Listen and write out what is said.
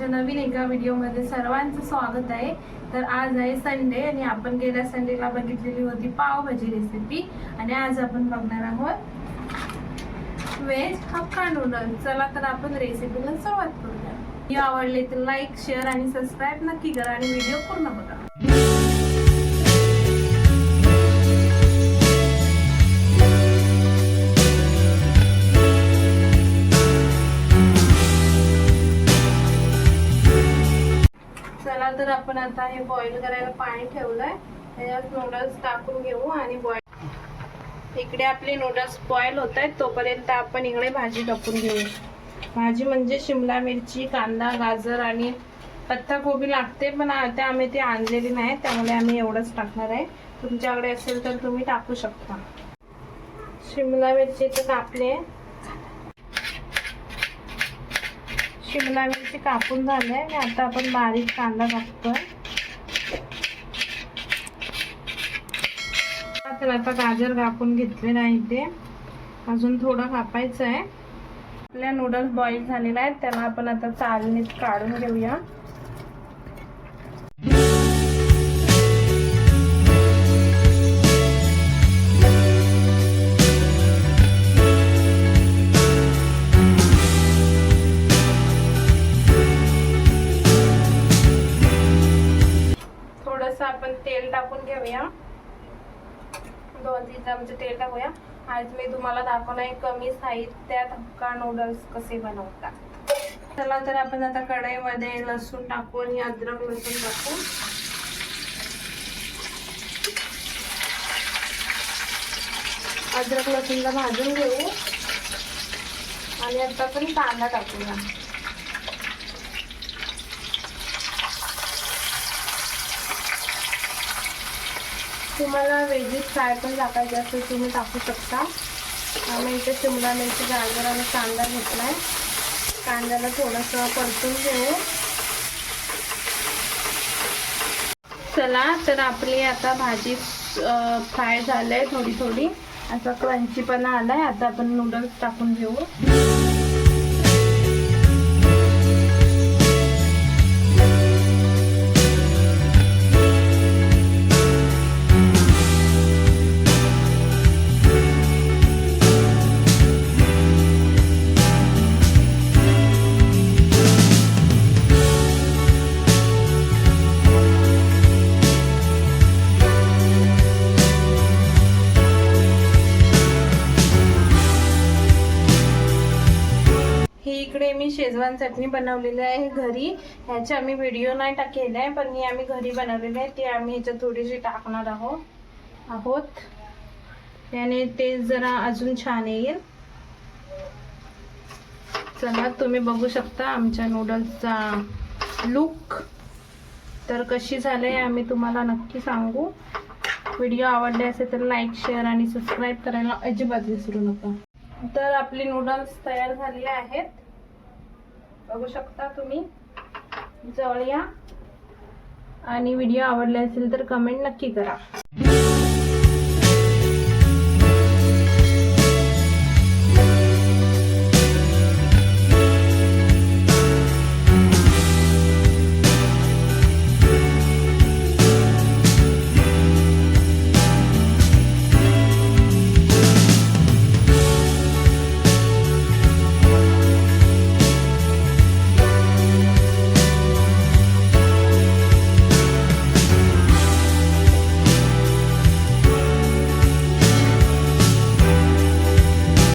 आमच्या नवीन एका व्हिडिओमध्ये सर्वांचं स्वागत आहे. तर आज आहे संडे आणि आपण गेल्या संडेला बघितलेली होती पावभाजी रेसिपी आणि आज आपण बघणार आहोत व्हेज हक्का नूडल चला तर आपण रेसिपीला सुरुवात करूया. व्हिडिओ आवडले तर लाईक शेअर आणि सबस्क्राईब नक्की करा आणि व्हिडिओ पूर्ण बघा. आपण आता हे बॉईल करायला पाणी ठेवलंय. त्याच्यात नूडल्स टाकून घेऊ आणि बॉईल इकडे आपले नूडल्स बॉईल होत आहेत तोपर्यंत आपण इकडे भाजी टाकून घेऊ. भाजी म्हणजे शिमला मिरची कांदा गाजर आणि पत्ताकोबी लागते पण आता आम्ही ती आणलेली नाही त्यामुळे आम्ही एवढंच टाकणार आहे. तुमच्याकडे असेल तर तुम्ही टाकू शकता. शिमला मिरची तर कापले शिमला मिरची कापून झाले आणि आता आपण बारीक कांदा कापतोय. तर आता गाजर कापून घेतलेलं आहे ते. अजून थोडं कापायचं आहे. आपल्या नूडल्स बॉईल झालेला आहेत. त्याला आपण आता चालणीत काढून घेऊया. आपण तेल टाकून घेऊया. दोन तीन चमचे तेल टाकूया. आज मी तुम्हाला दाखवणार कमी साहित्यात हक्का नूडल्स कसे बनवतात. चला तर आपण आता कढईमध्ये लसूण टाकून अद्रक लसूण टाकू अद्रक लसूणला भाजून घेऊ. आणि आता पण कांदा टाकूया. तुम्हाला वेजेस फ्राय पण टाकायचे असेल तुम्ही टाकू शकता. आम्ही इथे शिमला मिरची गाजर आणि कांदा घेतला आहे कांद्याला थोडंसं परतून घेऊ. चला तर आपली आता भाजी फ्राय झाली आहे थोडी थोडी असा क्रंचीपणा आला आहे आता आपण नूडल्स टाकून घेऊ. इकडे मी शेजवान चटणी बनवलेली आहे घरी. ह्याचे आम्ही व्हिडिओ नाही टाकलेला आहे पण ही आम्ही घरी बनवलेली आहे. ती आम्ही ह्याच्यात थोडीशी टाकणार आहोत. आहोत. त्याने ते जरा अजून छान येईल. चला तुम्ही बघू शकता आमच्या नूडल्सचा लुक तर कशी झाले आम्ही तुम्हाला नक्की सांगू. व्हिडिओ आवडले असेल तर लाईक शेअर आणि सबस्क्राईब करायला अजिबात विसरू नका. तर आपले नूडल्स तयार झालेले आहेत. बघू शकता तुम्ही. जवळ या आणि व्हिडिओ आवडला असेल तर कमेंट नक्की करा.